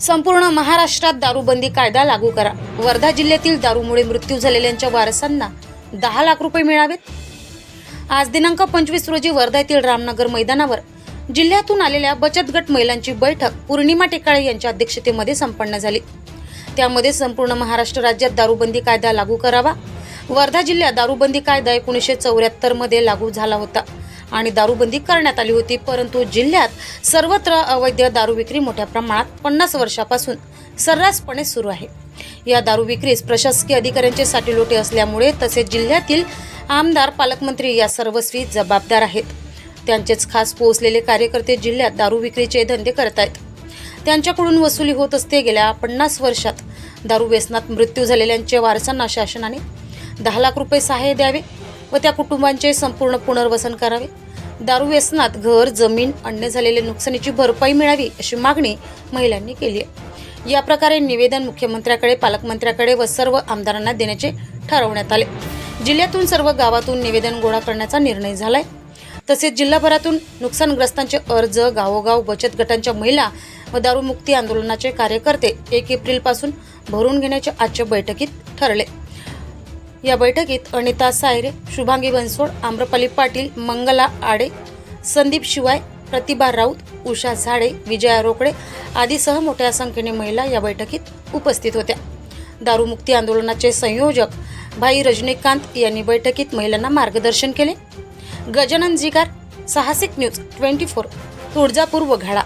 संपूर्ण महाराष्ट्रात दारूबंदी कायदा लागू करा. वर्धा जिल्ह्यातील दारूमुळे मृत्यू झालेल्यांच्या वारसांना दहा लाख रुपये मिळावेत. आज दिनांक पंचवीस रोजी वर्धा येथील रामनगर मैदानावर जिल्ह्यातून आलेल्या बचत गट महिलांची बैठक पौर्णिमा टेकाळे यांच्या अध्यक्षतेमध्ये संपन्न झाली. त्यामध्ये संपूर्ण महाराष्ट्र राज्यात दारूबंदी कायदा लागू करावा. वर्धा जिल्ह्यात दारूबंदी कायदा एकोणीसशे चौऱ्याहत्तरमध्ये लागू झाला होता. आणि दारूबंदी करण्यात आली होती. परंतु जिल्ह्यात सर्वत्र अवैध दारू विक्री मोठ्या प्रमाणात पन्नास वर्षापासून सर्रासपणे सुरू आहे. या दारू विक्रीस प्रशासकीय अधिकाऱ्यांचे साटीलोटे असल्यामुळे तसेच जिल्ह्यातील आमदार पालकमंत्री या सर्वस्वी जबाबदार आहेत. त्यांचेच खास पोहोचलेले कार्यकर्ते जिल्ह्यात दारू विक्रीचे धंदे करत आहेत. त्यांच्याकडून वसुली होत असते. गेल्या पन्नास वर्षात दारू व्यसनात मृत्यू झालेल्यांच्या वारसांना शासनाने दहा लाख रुपये सहाय्य द्यावे व त्या कुटुंबांचे संपूर्ण पुनर्वसन करावे. दारू व्यसनात घर जमीन अन्य झालेल्या नुकसानीची भरपाई मिळावी अशी मागणी महिलांनी केली आहे. या प्रकारे निवेदन मुख्यमंत्र्याकडे पालकमंत्र्याकडे व सर्व आमदारांना देण्याचे ठरवण्यात आले. जिल्ह्यातून सर्व गावातून निवेदन गोळा करण्याचा निर्णय झालाय. तसेच जिल्हाभरातून नुकसानग्रस्तांचे अर्ज गावोगाव बचत गटांच्या महिला व दारूमुक्ती आंदोलनाचे कार्यकर्ते एक एप्रिलपासून भरून घेण्याचे आजच्या बैठकीत ठरले. या बैठकीत अनिता सायरे शुभांगी बनसोड आम्रपाली पाटील मंगला आडे संदीप शिवाय प्रतिभा राऊत उषा झाडे विजया रोकडे आदीसह मोठ्या संख्येने महिला या बैठकीत उपस्थित होत्या. दारूमुक्ती आंदोलनाचे संयोजक भाई रजनीकांत यांनी बैठकीत महिलांना मार्गदर्शन केले. Gajanan Jigar Sahasik news twenty four Tuljapur Waghada